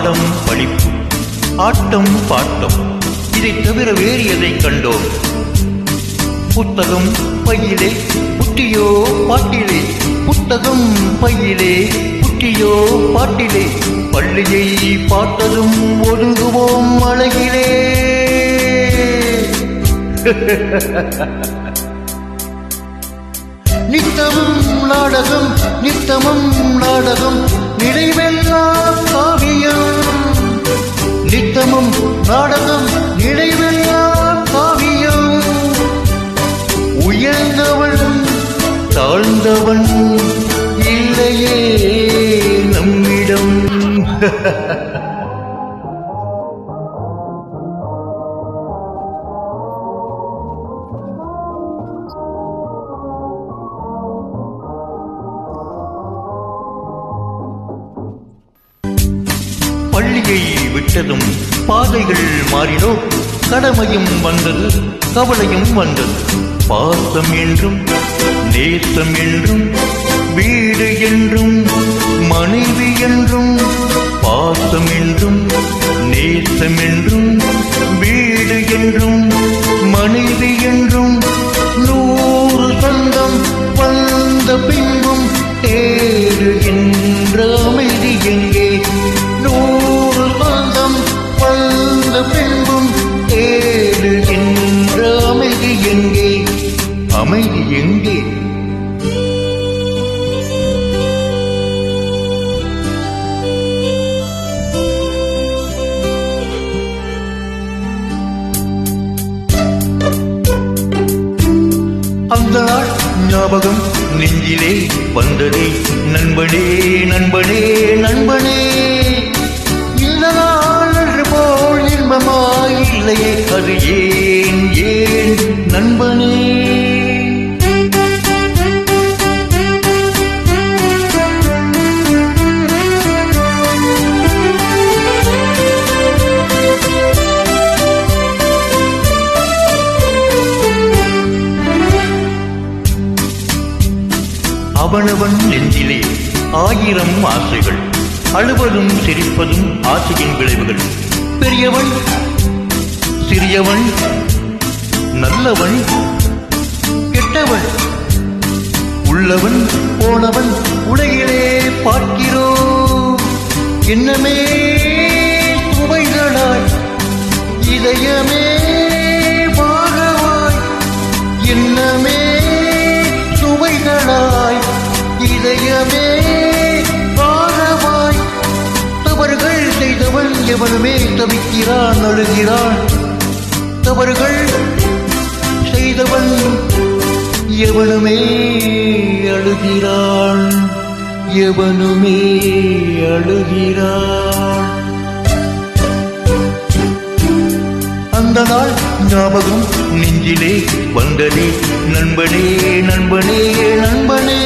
பாடம் படிப்பு ஆட்டம் பாட்டம். இதை தவிர வேறு எதை கண்டோம்? புத்தகம் பையிலே புட்டியோ பாட்டிலே. புத்தகம் பையிலே புட்டியோ பாட்டிலே. பள்ளியை பார்த்ததும் ஒடுங்குவோம் அழகிலே. நித்தமும் நாடகம் நித்தமும் நாடகம் நிறைவெல்லாம் தாழ்ந்தவன் இல்லையே நம்மிடம். பள்ளியை விட்டதும் பாதைகள் மாறினோ? கடமையும் வந்தது கவலையும் வந்தது பாசம் என்றும் நேசம் என்றும் வீடு என்றும் மனைவி என்றும் பாசம் என்றும் நேசம் என்றும் வீடு என்றும் மனைவி என்றும் அமைதி எங்கே? அந்த நாள் ஞாபகம் நெஞ்சிலே வந்ததே. நண்பனே நண்பனே நண்பனே. போல் இன்பமாயில்லையே. அது ஏன் ஏன்? நண்பனே. அவனவன் நெஞ்சிலே ஆயிரம் ஆசைகள். அழுவதும் சிரிப்பதும் ஆசையின் விளைவுகள். பெரியவன் சிறியவன் நல்லவன் கெட்டவன். உள்ளவன் போனவன் உலகிலே பார்க்கிறோ. என்னமே சுவைகளாய் இதயமே தவறுகள் செய்தவன் எவனுமே தவிக்கிறான் அழுகிறான். தவறுகள் செய்தவன் எவனுமே அழுகிறான் எவனுமே அழுகிறான். அந்த நாள் ஞாபகம் நெஞ்சிலே வந்ததே நண்பனே நண்பனே நண்பனே.